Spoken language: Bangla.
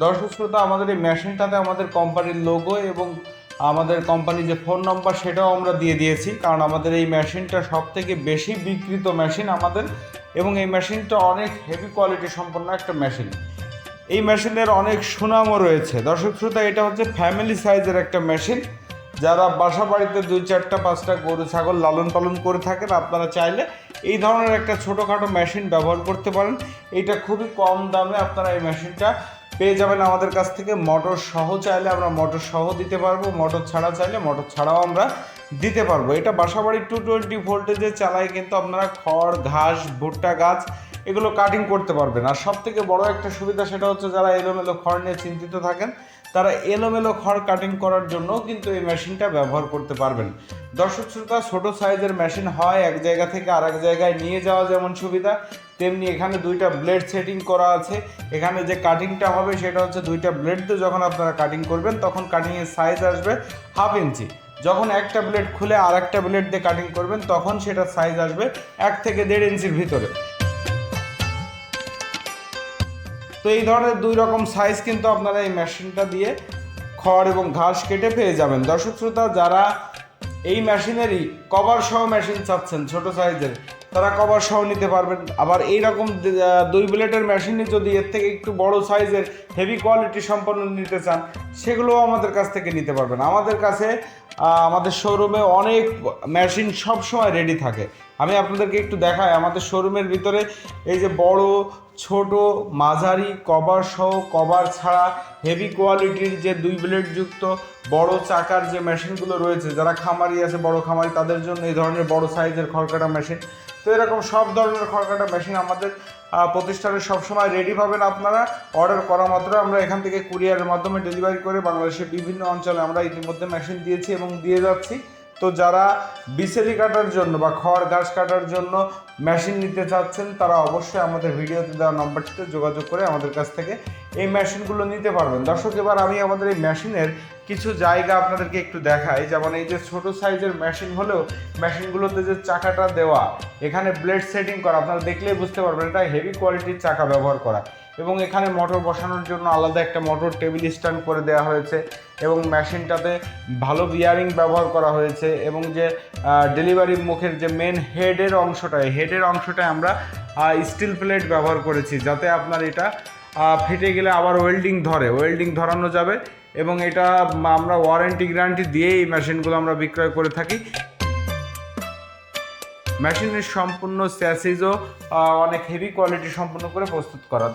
দর্শক শ্রোতা, আমাদের এই মেশিনটাতে আমাদের কোম্পানির লোগো এবং আমাদের কোম্পানির যে ফোন নাম্বার সেটাও আমরা দিয়ে দিয়েছি। কারণ আমাদের এই মেশিনটা সব থেকে বেশি বিক্রিত মেশিন আমাদের এবং এই মেশিনটা অনেক হেভি কোয়ালিটি সম্পন্ন একটা মেশিন। এই মেশিনের অনেক সুনামও রয়েছে। দর্শক শ্রোতা, এটা হচ্ছে ফ্যামিলি সাইজের একটা মেশিন। যারা বাসা বাড়িতে দুই চারটা, পাঁচটা গরু, ছাগল লালন পালন করে থাকেন, আপনারা চাইলে এই ধরনের একটা ছোটোখাটো মেশিন ব্যবহার করতে পারেন। এটা খুবই কম দামে আপনারা এই মেশিনটা পেয়ে যাবেন আমাদের কাছ থেকে। মটর সহ চাইলে আমরা মটর সহ দিতে পারব, মটর ছাড়া চাইলে মটর ছাড়াও আমরা দিতে পারব। এটা বাসাবাড়ি টু টোয়েন্টি ভোল্টেজে চালায় কিন্তু আপনারা খড়, ঘাস, ভুট্টা, গাছ এগুলো কাটিং করতে পারবেন। আর সব থেকে বড় একটা সুবিধা সেটা হচ্ছে যারা এলোমেলো খড় নিয়ে চিন্তিত থাকেন, তারা এলোমেলো খড় কাটিং করার জন্য কিন্তু এই মেশিনটা ব্যবহার করতে পারবেন। দর্শক শ্রোতা, ছোট সাইজের মেশিন হয় এক জায়গা থেকে আর এক জায়গায় নিয়ে যাওয়া যেমন সুবিধা, তেমনি এখানে দুইটা ব্লেড সেটিং করা আছে। এখানে যে কাটিংটা হবে সেটা হচ্ছে দুইটা ব্লেড দিয়ে যখন আপনারা কাটিং করবেন, তখন কাটিংয়ের সাইজ আসবে হাফ ইঞ্চি যখন একটা ব্লেড খুলে আর একটা ব্লেড দিয়ে কাটিং করবেন, তখন সেটার সাইজ আসবে এক থেকে দেড় ইঞ্চির ভিতরে। তো এই ধরনের দুই রকম সাইজ কিন্তু আপনারা এই মেশিনটা দিয়ে খড় এবং ঘাস কেটে পেয়ে যাবেন। দর্শক শ্রোতা, যারা এই মেশিনেরই কভার সহ মেশিন চাচ্ছেন, ছোট সাইজের তারা কভার সহ নিতে পারবেন। আবার এই রকম দুই ব্লেডের মেশিনই যদি এর থেকে একটু বড় সাইজের হেভি কোয়ালিটি সম্পন্ন নিতে চান, সেগুলোও আমাদের কাছ থেকে নিতে পারবেন। আমাদের কাছে আমাদের শোরুমে অনেক মেশিন সব সময় রেডি থাকে। আমি আপনাদেরকে একটু দেখাই, আমাদের শোরুমের ভিতরে এই যে বড়, ছোট, মাঝারি, কভার সহ, কভার ছাড়া হেভি কোয়ালিটির যে দুই ব্লেড যুক্ত বড় চাকার যে মেশিনগুলো রয়েছে, যারা খামারি আছে, বড় খামারি, তাদের জন্য এই ধরনের বড় সাইজের খড়কাটা মেশিন তো এরকম সব ধরনের খড়কাটা মেশিন আমাদের প্রতিষ্ঠানে সবসময় রেডি পাবেন আপনারা। অর্ডার করা মাত্র আমরা এখান থেকে কুরিয়ারের মাধ্যমে ডেলিভারি করে বাংলাদেশের বিভিন্ন অঞ্চলে আমরা ইতিমধ্যে মেশিন দিয়েছি এবং দিয়ে যাচ্ছি। তো যারা বিচেলি কাটার জন্য বা খড় ঘাস কাটার জন্য মেশিন নিতে চাচ্ছেন, তারা অবশ্যই আমাদের ভিডিওতে দেওয়া নম্বরটিতে যোগাযোগ করে আমাদের কাছ থেকে এই মেশিনগুলো নিতে পারবেন। দর্শক, এবার আমি আমাদের এই মেশিনের কিছু জায়গা আপনাদেরকে একটু দেখাই। যেমন এই যে ছোট সাইজের মেশিন হলেও মেশিনগুলোতে যে চাকাটা দেওয়া, এখানে ব্লেড সেটিং করা, আপনারা দেখলেই বুঝতে পারবেন এটা হেভি কোয়ালিটির চাকা ব্যবহার করা। এবং এখানে মোটর বসানোর জন্য আলাদা একটা মোটর টেবিল স্ট্যান্ড করে দেওয়া হয়েছে এবং মেশিনটাতে ভালো বিয়ারিং ব্যবহার করা হয়েছে এবং যে ডেলিভারি মুখের যে মেন হেডের অংশটায় হেডের অংশটায় আমরা স্টিল প্লেট ব্যবহার করেছি যাতে আপনার এটা ফেটে গেলে আবার ওয়েল্ডিং ধরে। ওয়েল্ডিং ধরানো যাবে এবং এটা আমরা ওয়ারেন্টি গ্যারান্টি দিয়ে এই মেশিনগুলো আমরা বিক্রয় করে থাকি। মেশিনের সম্পূর্ণ স্যাসিজও অনেক হেভি কোয়ালিটি সম্পন্ন করে প্রস্তুত করা।